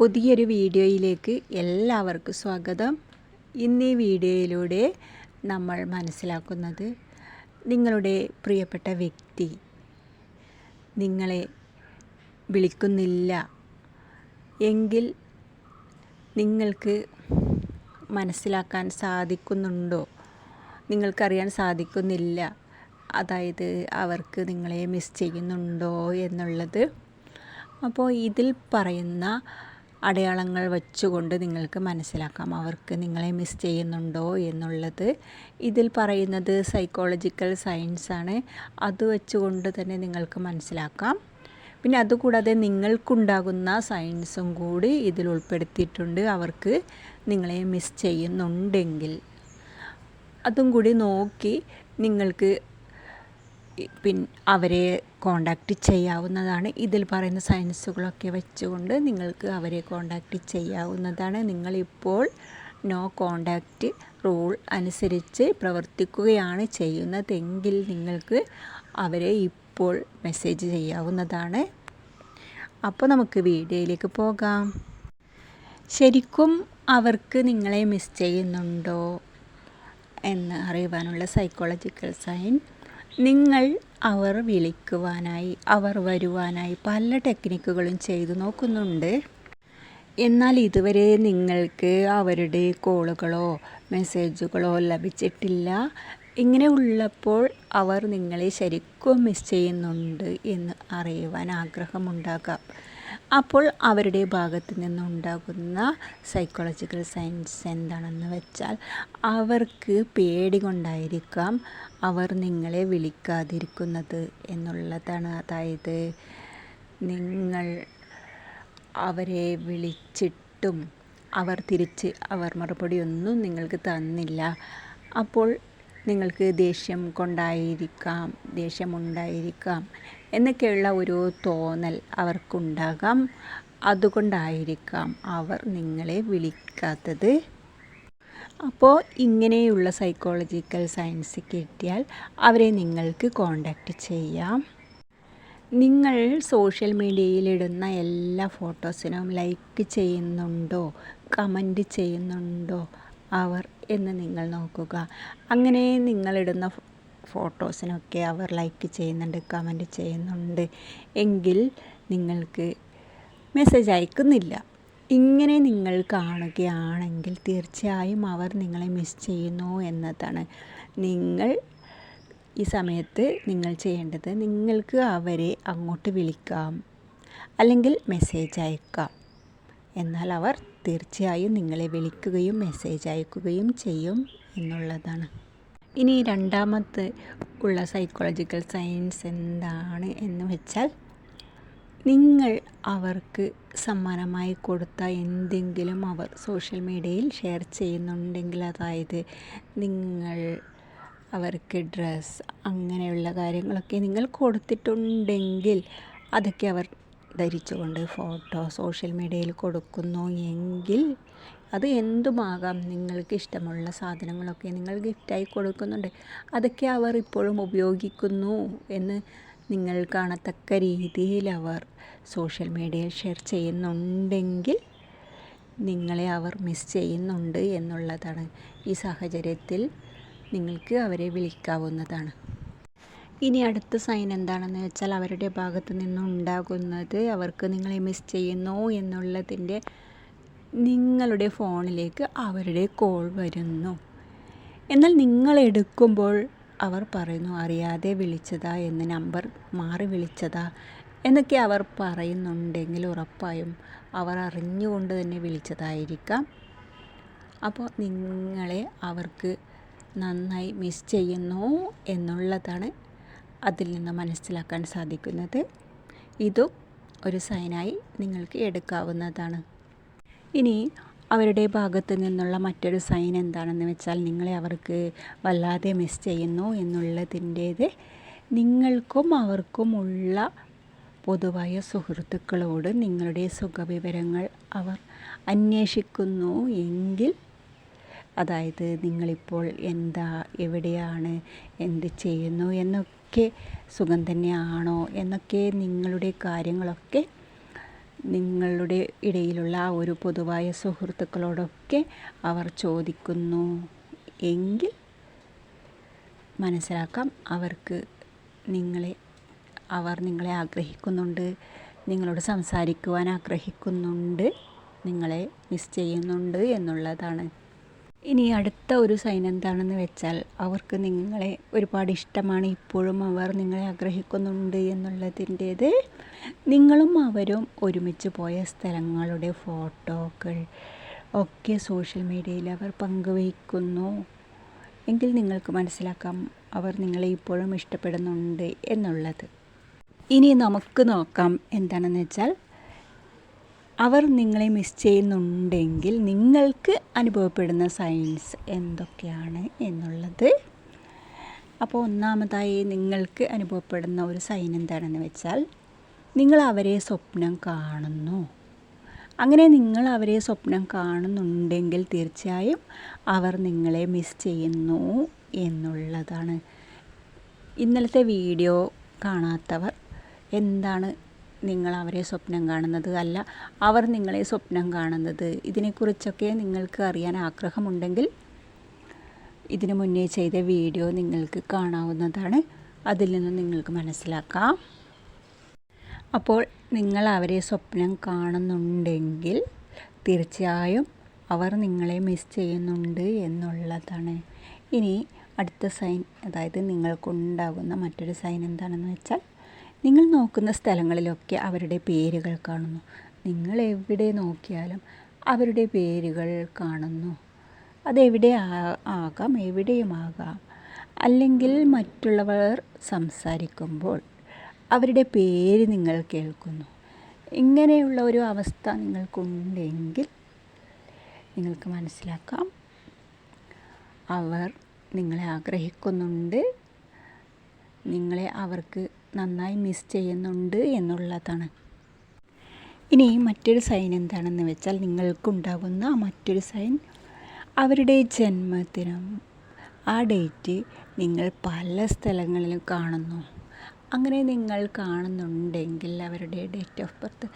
പുതിയൊരു വീഡിയോയിലേക്ക് എല്ലാവർക്കും സ്വാഗതം. ഇന്ന് ഈ വീഡിയോയിലൂടെ നമ്മൾ മനസ്സിലാക്കുന്നത് നിങ്ങളുടെ പ്രിയപ്പെട്ട വ്യക്തി നിങ്ങളെ വിളിക്കുന്നില്ല എങ്കിൽ നിങ്ങൾക്ക് മനസ്സിലാക്കാൻ സാധിക്കുന്നുണ്ടോ? നിങ്ങൾക്കറിയാൻ സാധിക്കുന്നില്ല. അതായത് അവർക്ക് നിങ്ങളെ മിസ് ചെയ്യുന്നുണ്ടോ എന്നുള്ളത്. അപ്പോൾ ഇതിൽ പറയുന്ന അടയാളങ്ങൾ വച്ചുകൊണ്ട് നിങ്ങൾക്ക് മനസ്സിലാക്കാം. അവർക്ക് നിങ്ങളെ മിസ് ചെയ്യുന്നുണ്ടോ എന്നുള്ളത്. ഇതിൽ പറയുന്നത് സൈക്കോളജിക്കൽ സയൻസ് ആണ്. അത് വെച്ചുകൊണ്ട് തന്നെ നിങ്ങൾക്ക് മനസ്സിലാക്കാം. പിന്നെ അതുകൂടാതെ നിങ്ങൾക്കുണ്ടാകുന്ന സയൻസും കൂടി ഇതിൽ ഉൾപ്പെടുത്തിയിട്ടുണ്ട്. അവർക്ക് നിങ്ങളെ മിസ് ചെയ്യുന്നുണ്ടെങ്കിൽ. അതും കൂടി നോക്കി നിങ്ങൾക്ക് പിൻ അവരെ കോണ്ടാക്റ്റ് ചെയ്യാവുന്നതാണ്. ഇതിൽ പറയുന്ന സയൻസുകളൊക്കെ വെച്ചുകൊണ്ട് നിങ്ങൾക്ക് അവരെ കോണ്ടാക്റ്റ് ചെയ്യാവുന്നതാണ്. നിങ്ങളിപ്പോൾ നോ കോണ്ടാക്റ്റ് റൂൾ അനുസരിച്ച് പ്രവർത്തിക്കുകയാണ് ചെയ്യുന്നതെങ്കിൽ നിങ്ങൾക്ക് അവരെ ഇപ്പോൾ മെസ്സേജ് ചെയ്യാവുന്നതാണ്. അപ്പോൾ നമുക്ക് വീഡിയോയിലേക്ക് പോകാം. ശരിക്കും അവർക്ക് നിങ്ങളെ മിസ് ചെയ്യുന്നുണ്ടോ എന്ന് അറിയുവാനുള്ള സൈക്കോളജിക്കൽ സയൻ നിങ്ങൾ അവർ വിളിക്കുവാനായി അവർ വരുവാനായി പല ടെക്നിക്കുകളും ചെയ്തു നോക്കുന്നുണ്ട്. എന്നാൽ ഇതുവരെ നിങ്ങൾക്ക് അവരുടെ കോളുകളോ മെസ്സേജുകളോ ലഭിച്ചിട്ടില്ല. ഇങ്ങനെ ഉള്ളപ്പോൾ അവർ നിങ്ങളെ ശരിക്കും മിസ് ചെയ്യുന്നുണ്ട് എന്ന് അറിയുവാൻ ആഗ്രഹമുണ്ടാകാം. അപ്പോൾ അവരുടെ ഭാഗത്ത് നിന്നുണ്ടാകുന്ന സൈക്കോളജിക്കൽ സയൻസ് എന്താണെന്ന് വെച്ചാൽ അവർക്ക് പേടി കൊണ്ടായിരിക്കാം അവർ നിങ്ങളെ വിളിക്കാതിരിക്കുന്നത് എന്നുള്ളതാണ്. അതായത് നിങ്ങൾ അവരെ വിളിച്ചിട്ടും അവർ തിരിച്ച് അവർ മറുപടി ഒന്നും നിങ്ങൾക്ക് തന്നില്ല. അപ്പോൾ നിങ്ങൾക്ക് ദേഷ്യം കൊണ്ടായിരിക്കാം ദേഷ്യമുണ്ടായിരിക്കാം. എന്നൊക്കെയുള്ള ഒരു തോന്നൽ അവർക്കുണ്ടാകാം. അതുകൊണ്ടായിരിക്കാം അവർ നിങ്ങളെ വിളിക്കാത്തത്. അപ്പോൾ ഇങ്ങനെയുള്ള സൈക്കോളജിക്കൽ സയൻസ് കിട്ടിയാൽ അവരെ നിങ്ങൾക്ക് കോണ്ടാക്റ്റ് ചെയ്യാം. നിങ്ങൾ സോഷ്യൽ മീഡിയയിലിടുന്ന എല്ലാ ഫോട്ടോസിനും ലൈക്ക് ചെയ്യുന്നുണ്ടോ കമന്റ് ചെയ്യുന്നുണ്ടോ അവർ എന്ന് നിങ്ങൾ നോക്കുക. അങ്ങനെ നിങ്ങളിടുന്ന ഫോട്ടോസിനൊക്കെ അവർ ലൈക്ക് ചെയ്യുന്നുണ്ട് കമന്റ് ചെയ്യുന്നുണ്ട്. എങ്കിൽ നിങ്ങൾക്ക് മെസ്സേജ് അയക്കുന്നില്ല. ഇങ്ങനെ നിങ്ങൾ കാണുകയാണെങ്കിൽ തീർച്ചയായും അവർ നിങ്ങളെ മിസ് ചെയ്യുന്നു എന്നതാണ്. നിങ്ങൾ ഈ സമയത്ത് നിങ്ങൾ ചെയ്യേണ്ടത് നിങ്ങൾക്ക് അവരെ അങ്ങോട്ട് വിളിക്കാം. അല്ലെങ്കിൽ മെസ്സേജ് അയക്കാം. എന്നാൽ അവർ തീർച്ചയായും നിങ്ങളെ വിളിക്കുകയും മെസ്സേജ് അയക്കുകയും ചെയ്യും എന്നുള്ളതാണ്. ഇനി രണ്ടാമത്തെ ഉള്ള സൈക്കോളജിക്കൽ സയൻസ് എന്താണ് എന്ന് വെച്ചാൽ നിങ്ങൾ അവർക്ക് സമ്മാനമായി കൊടുത്ത എന്തെങ്കിലും അവർ സോഷ്യൽ മീഡിയയിൽ ഷെയർ ചെയ്യുന്നുണ്ടെങ്കിൽ അതായത് നിങ്ങൾ അവർക്ക് ഡ്രസ്സ് അങ്ങനെയുള്ള കാര്യങ്ങളൊക്കെ നിങ്ങൾ കൊടുത്തിട്ടുണ്ടെങ്കിൽ അതൊക്കെ അവർ ധരിച്ചുകൊണ്ട് ഫോട്ടോ സോഷ്യൽ മീഡിയയിൽ കൊടുക്കുന്നു എങ്കിൽ അത് എന്തുമാകാം? നിങ്ങൾക്ക് ഇഷ്ടമുള്ള സാധനങ്ങളൊക്കെ നിങ്ങൾ ഗിഫ്റ്റായി കൊടുക്കുന്നുണ്ട്. അതൊക്കെ അവർ ഇപ്പോഴും ഉപയോഗിക്കുന്നു എന്ന് നിങ്ങൾ കാണത്തക്ക രീതിയിൽ അവർ സോഷ്യൽ മീഡിയയിൽ ഷെയർ ചെയ്യുന്നുണ്ടെങ്കിൽ നിങ്ങളെ അവർ മിസ് ചെയ്യുന്നുണ്ട് എന്നുള്ളതാണ് ഈ സാഹചര്യത്തിൽ നിങ്ങൾക്ക് അവരെ വിളിക്കാവുന്നതാണ്. ഇനി അടുത്ത സൈൻ എന്താണെന്ന് വെച്ചാൽ അവരുടെ ഭാഗത്ത് നിന്നുണ്ടാകുന്നത് അവർക്ക് നിങ്ങളെ മിസ് ചെയ്യുന്നു എന്നുള്ളതിന്റെ നിങ്ങളുടെ ഫോണിലേക്ക് അവരുടെ കോൾ വരുന്നു. എന്നാൽ നിങ്ങൾ എടുക്കുമ്പോൾ അവർ പറയുന്നു അറിയാതെ വിളിച്ചതാ എന്ന നമ്പർ മാറി വിളിച്ചതാ എന്നൊക്കെ അവർ പറയുന്നുണ്ടെങ്കിൽ ഉറപ്പായും അവർ അറിഞ്ഞുകൊണ്ട് തന്നെ വിളിച്ചതായിരിക്കാം. അപ്പോൾ നിങ്ങളെ അവർക്ക് നന്നായി മിസ് ചെയ്യുന്നു എന്നുള്ളതാണ് അതിൽ നിന്ന് മനസ്സിലാക്കാൻ സാധിക്കുന്നത് ഇതും ഒരു സൈനായി നിങ്ങൾക്ക് എടുക്കാവുന്നതാണ്. ഇനി അവരുടെ ഭാഗത്ത് നിന്നുള്ള മറ്റൊരു സൈൻ എന്താണെന്ന് വെച്ചാൽ നിങ്ങളെ അവർക്ക് വല്ലാതെ മിസ് ചെയ്യുന്നു എന്നുള്ളതിന്റേത് നിങ്ങൾക്കും അവർക്കുമുള്ള പൊതുവായ സുഹൃത്തുക്കളോട് നിങ്ങളുടെ സുഖവിവരങ്ങൾ അവർ അന്വേഷിക്കുന്നു എങ്കിൽ അതായത് നിങ്ങളിപ്പോൾ എന്താ എവിടെയാണ് എന്ത് ചെയ്യുന്നു എന്നൊക്കെ സുഖം തന്നെയാണോ എന്നൊക്കെ നിങ്ങളുടെ കാര്യങ്ങളൊക്കെ നിങ്ങളുടെ ഇടയിലുള്ള ആ ഒരു പൊതുവായ സുഹൃത്തുക്കളോടൊക്കെ അവർ ചോദിക്കുന്നു. എങ്കിൽ മനസ്സിലാക്കാം അവർക്ക് നിങ്ങളെ അവർ നിങ്ങളെ ആഗ്രഹിക്കുന്നുണ്ട് നിങ്ങളോട് സംസാരിക്കുവാൻ ആഗ്രഹിക്കുന്നുണ്ട് നിങ്ങളെ മിസ് ചെയ്യുന്നുണ്ട് എന്നുള്ളതാണ്. ഇനി അടുത്ത ഒരു സൈൻ എന്താണെന്ന് വെച്ചാൽ അവർക്ക് നിങ്ങളെ ഒരുപാട് ഇഷ്ടമാണ്. ഇപ്പോഴും അവർ നിങ്ങളെ ആഗ്രഹിക്കുന്നുണ്ട് എന്നുള്ളതിന്റേത് നിങ്ങളും അവരും ഒരുമിച്ച് പോയ സ്ഥലങ്ങളുടെ ഫോട്ടോകൾ ഒക്കെ സോഷ്യൽ മീഡിയയിൽ അവർ പങ്കുവയ്ക്കുന്നു. എങ്കിൽ നിങ്ങൾക്ക് മനസ്സിലാക്കാം അവർ നിങ്ങളെ ഇപ്പോഴും ഇഷ്ടപ്പെടുന്നുണ്ട് എന്നുള്ളത്. ഇനി നമുക്ക് നോക്കാം എന്താണെന്ന് വെച്ചാൽ അവർ നിങ്ങളെ മിസ് ചെയ്യുന്നുണ്ടെങ്കിൽ നിങ്ങൾക്ക് അനുഭവപ്പെടുന്ന സൈൻസ് എന്തൊക്കെയാണ് എന്നുള്ളത്. അപ്പോൾ ഒന്നാമതായി നിങ്ങൾക്ക് അനുഭവപ്പെടുന്ന ഒരു സൈൻ എന്താണെന്ന് വെച്ചാൽ നിങ്ങൾ അവരെ സ്വപ്നം കാണുന്നു. അങ്ങനെ നിങ്ങൾ അവരെ സ്വപ്നം കാണുന്നുണ്ടെങ്കിൽ തീർച്ചയായും അവർ നിങ്ങളെ മിസ് ചെയ്യുന്നു എന്നുള്ളതാണ്. ഇന്നലത്തെ വീഡിയോ കാണാത്തവർ എന്താണ് നിങ്ങൾ അവരെ സ്വപ്നം കാണുന്നത് അല്ല. അവർ നിങ്ങളെ സ്വപ്നം കാണുന്നത്. ഇതിനെക്കുറിച്ചൊക്കെ നിങ്ങൾക്ക് അറിയാൻ ആഗ്രഹമുണ്ടെങ്കിൽ ഇതിനു മുന്നേ ചെയ്ത വീഡിയോ നിങ്ങൾക്ക് കാണാവുന്നതാണ്. അതിൽ നിന്ന് നിങ്ങൾക്ക് മനസ്സിലാക്കാം. അപ്പോൾ നിങ്ങൾ അവരെ സ്വപ്നം കാണുന്നുണ്ടെങ്കിൽ തീർച്ചയായും അവർ നിങ്ങളെ മിസ് ചെയ്യുന്നുണ്ട് എന്നുള്ളതാണ്. ഇനി അടുത്ത സൈൻ അതായത് നിങ്ങൾക്കുണ്ടാകുന്ന മറ്റൊരു സൈൻ എന്താണെന്ന് വെച്ചാൽ നിങ്ങൾ നോക്കുന്ന സ്ഥലങ്ങളിലൊക്കെ അവരുടെ പേരുകൾ കാണുന്നു. നിങ്ങൾ എവിടെ നോക്കിയാലും അവരുടെ പേരുകൾ കാണുന്നു. അതെവിടെ ആകാം എവിടെയുമാകാം അല്ലെങ്കിൽ മറ്റുള്ളവർ സംസാരിക്കുമ്പോൾ അവരുടെ പേര് നിങ്ങൾ കേൾക്കുന്നു. ഇങ്ങനെയുള്ള ഒരു അവസ്ഥ നിങ്ങൾക്കുണ്ടെങ്കിൽ നിങ്ങൾക്ക് മനസ്സിലാക്കാം. അവർ നിങ്ങളെ ആഗ്രഹിക്കുന്നുണ്ട്. നിങ്ങളെ അവർക്ക് നന്നായി മിസ് ചെയ്യുന്നുണ്ട് എന്നുള്ളതാണ്. ഇനി മറ്റൊരു സൈൻ എന്താണെന്ന് വെച്ചാൽ നിങ്ങൾക്കുണ്ടാകുന്ന മറ്റൊരു സൈൻ അവരുടെ ജന്മദിനം. ആ ഡേറ്റ് നിങ്ങൾ പല സ്ഥലങ്ങളിലും കാണുന്നു. അങ്ങനെ നിങ്ങൾ കാണുന്നുണ്ടെങ്കിൽ അവരുടെ ഡേറ്റ് ഓഫ് ബർത്ത്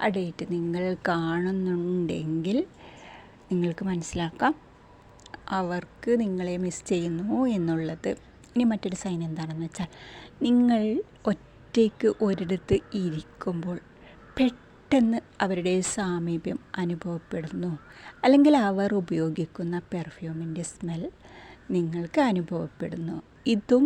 ആ ഡേറ്റ് നിങ്ങൾ കാണുന്നുണ്ടെങ്കിൽ നിങ്ങൾക്ക് മനസ്സിലാക്കാം. അവർക്ക് നിങ്ങളെ മിസ് ചെയ്യുന്നു എന്നുള്ളത്. ഇനി മറ്റൊരു സൈൻ എന്താണെന്ന് വെച്ചാൽ നിങ്ങൾ ഒറ്റയ്ക്ക് ഒരിടത്ത് ഇരിക്കുമ്പോൾ പെട്ടെന്ന് അവരുടെ സാമീപ്യം അനുഭവപ്പെടുന്നു. അല്ലെങ്കിൽ അവർ ഉപയോഗിക്കുന്ന പെർഫ്യൂമിന്റെ സ്മെൽ നിങ്ങൾക്ക് അനുഭവപ്പെടുന്നു. ഇതും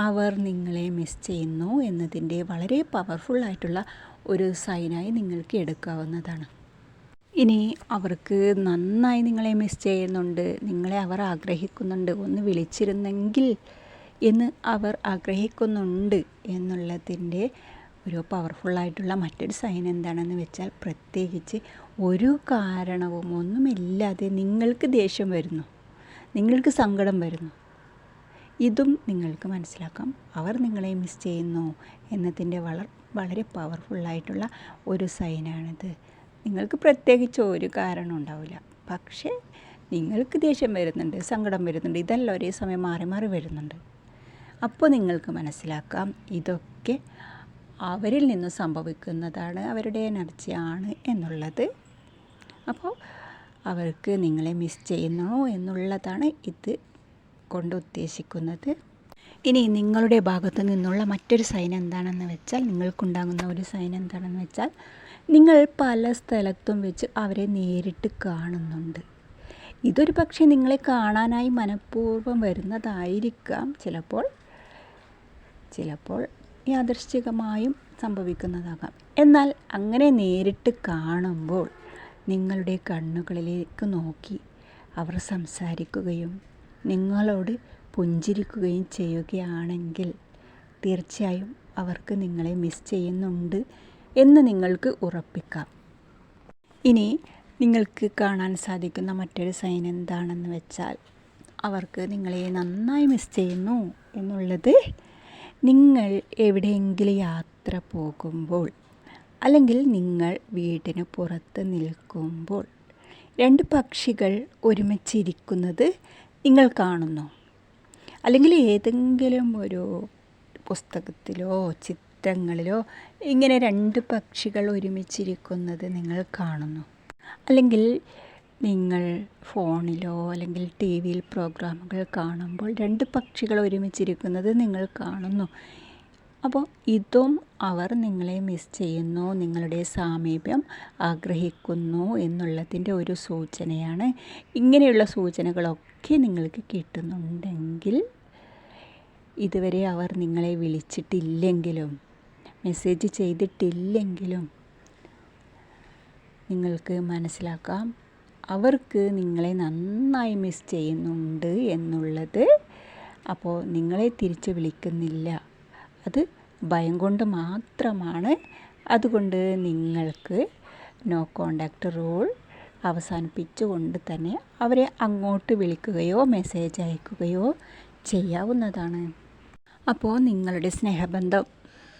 അവർ നിങ്ങളെ മിസ് ചെയ്യുന്നു എന്നതിന്റെ വളരെ പവർഫുള്ളായിട്ടുള്ള ഒരു സൈനായി നിങ്ങൾക്ക് എടുക്കാവുന്നതാണ്. ഇനി അവർക്ക് നന്നായി നിങ്ങളെ മിസ് ചെയ്യുന്നുണ്ട് നിങ്ങളെ അവർ ആഗ്രഹിക്കുന്നുണ്ട് ഒന്ന് വിളിച്ചിരുന്നെങ്കിൽ എന്ന് അവർ ആഗ്രഹിക്കുന്നുണ്ട് എന്നുള്ളതിന്റെ ഒരു പവർഫുള്ളായിട്ടുള്ള മറ്റൊരു സൈൻ എന്താണെന്ന് വെച്ചാൽ പ്രത്യേകിച്ച് ഒരു കാരണവും ഒന്നുമില്ലാതെ നിങ്ങൾക്ക് ദേഷ്യം വരുന്നു. നിങ്ങൾക്ക് സങ്കടം വരുന്നു. ഇതും നിങ്ങൾക്ക് മനസ്സിലാക്കാം. അവർ നിങ്ങളെ മിസ് ചെയ്യുന്നു എന്നതിന്റെ വളർ വളരെ പവർഫുള്ളായിട്ടുള്ള ഒരു സൈനാണിത് നിങ്ങൾക്ക് പ്രത്യേകിച്ച് ഒരു കാരണം ഉണ്ടാവില്ല. പക്ഷേ നിങ്ങൾക്ക് ദേഷ്യം വരുന്നുണ്ട് സങ്കടം വരുന്നുണ്ട് ഇതെല്ലാം ഒരേ സമയം മാറി മാറി വരുന്നുണ്ട്. അപ്പോൾ നിങ്ങൾക്ക് മനസ്സിലാക്കാം ഇതൊക്കെ അവരിൽ നിന്ന് സംഭവിക്കുന്നതാണ് അവരുടെ എനർജിയാണ് എന്നുള്ളത്. അപ്പോൾ അവർക്ക് നിങ്ങളെ മിസ് ചെയ്യുന്നു എന്നുള്ളതാണ് ഇത് കൊണ്ട് ഉദ്ദേശിക്കുന്നത്. ഇനി നിങ്ങളുടെ ഭാഗത്തു നിന്നുള്ള മറ്റൊരു സൈൻ എന്താണെന്ന് വെച്ചാൽ നിങ്ങൾക്കുണ്ടാകുന്ന ഒരു സൈൻ എന്താണെന്ന് വെച്ചാൽ നിങ്ങൾ പല സ്ഥലത്തും വെച്ച് അവരെ നേരിട്ട് കാണുന്നുണ്ട്. ഇതൊരു പക്ഷേ നിങ്ങളെ കാണാനായി മനഃപൂർവം വരുന്നതായിരിക്കാം ചിലപ്പോൾ. ചിലപ്പോൾ യാദൃശ്ചികമായും സംഭവിക്കുന്നതാകാം. എന്നാൽ അങ്ങനെ നേരിട്ട് കാണുമ്പോൾ നിങ്ങളുടെ കണ്ണുകളിലേക്ക് നോക്കി അവർ സംസാരിക്കുകയും നിങ്ങളോട് പുഞ്ചിരിക്കുകയും ചെയ്യുകയാണെങ്കിൽ തീർച്ചയായും അവർക്ക് നിങ്ങളെ മിസ് ചെയ്യുന്നുണ്ട് എന്ന് നിങ്ങൾക്ക് ഉറപ്പിക്കാം. ഇനി നിങ്ങൾക്ക് കാണാൻ സാധിക്കുന്ന മറ്റൊരു സൈൻ എന്താണെന്ന് വെച്ചാൽ അവർക്ക് നിങ്ങളെ നന്നായി മിസ് ചെയ്യുന്നു എന്നുള്ളത് നിങ്ങൾ എവിടെയെങ്കിലും യാത്ര പോകുമ്പോൾ അല്ലെങ്കിൽ നിങ്ങൾ വീടിന് പുറത്ത് നിൽക്കുമ്പോൾ രണ്ട് പക്ഷികൾ ഒരുമിച്ചിരിക്കുന്നത് നിങ്ങൾ കാണുന്നു. അല്ലെങ്കിൽ ഏതെങ്കിലും ഒരു പുസ്തകത്തിലോ ചിത്രങ്ങളിലോ ഇങ്ങനെ രണ്ട് പക്ഷികൾ ഒരുമിച്ചിരിക്കുന്നത് നിങ്ങൾ കാണുന്നു. അല്ലെങ്കിൽ നിങ്ങൾ ഫോണിലോ അല്ലെങ്കിൽ ടി വിയിൽ പ്രോഗ്രാമുകൾ കാണുമ്പോൾ രണ്ട് പക്ഷികൾ ഒരുമിച്ചിരിക്കുന്നത് നിങ്ങൾ കാണുന്നു. അപ്പോൾ ഇതും അവർ നിങ്ങളെ മിസ് ചെയ്യുന്നു നിങ്ങളുടെ സാമീപ്യം ആഗ്രഹിക്കുന്നു എന്നുള്ളതിന്റെ ഒരു സൂചനയാണ്. ഇങ്ങനെയുള്ള സൂചനകളൊക്കെ നിങ്ങൾക്ക് കിട്ടുന്നുണ്ടെങ്കിൽ ഇതുവരെ അവർ നിങ്ങളെ വിളിച്ചിട്ടില്ലെങ്കിലും മെസ്സേജ് ചെയ്തിട്ടില്ലെങ്കിലും നിങ്ങൾക്ക് മനസ്സിലാക്കാം. അവർക്ക് നിങ്ങളെ നന്നായി മിസ് ചെയ്യുന്നുണ്ട് എന്നുള്ളത് അപ്പോൾ നിങ്ങളെ തിരിച്ച് വിളിക്കുന്നില്ല. അത് ഭയം കൊണ്ട് മാത്രമാണ്. അതുകൊണ്ട് നിങ്ങൾക്ക് നോ കോണ്ടാക്റ്റ് റൂൾ അവസാനിപ്പിച്ചുകൊണ്ട് തന്നെ അവരെ അങ്ങോട്ട് വിളിക്കുകയോ മെസ്സേജ് അയക്കുകയോ ചെയ്യാവുന്നതാണ്. അപ്പോൾ നിങ്ങളുടെ സ്നേഹബന്ധം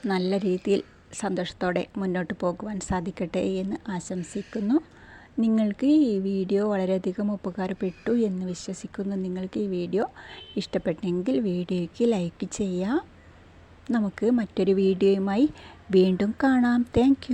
നല്ല രീതിയിൽ സന്തോഷത്തോടെ മുന്നോട്ട് പോകുവാൻ സാധിക്കട്ടെ എന്ന് ആശംസിക്കുന്നു. നിങ്ങൾക്ക് ഈ വീഡിയോ വളരെയധികം ഉപകാരപ്പെട്ടു എന്ന് വിശ്വസിക്കുന്നു. നിങ്ങൾക്ക് ഈ വീഡിയോ ഇഷ്ടപ്പെട്ടെങ്കിൽ വീഡിയോയ്ക്ക് ലൈക്ക് ചെയ്യാം. നമുക്ക് മറ്റൊരു വീഡിയോയുമായി വീണ്ടും കാണാം. താങ്ക്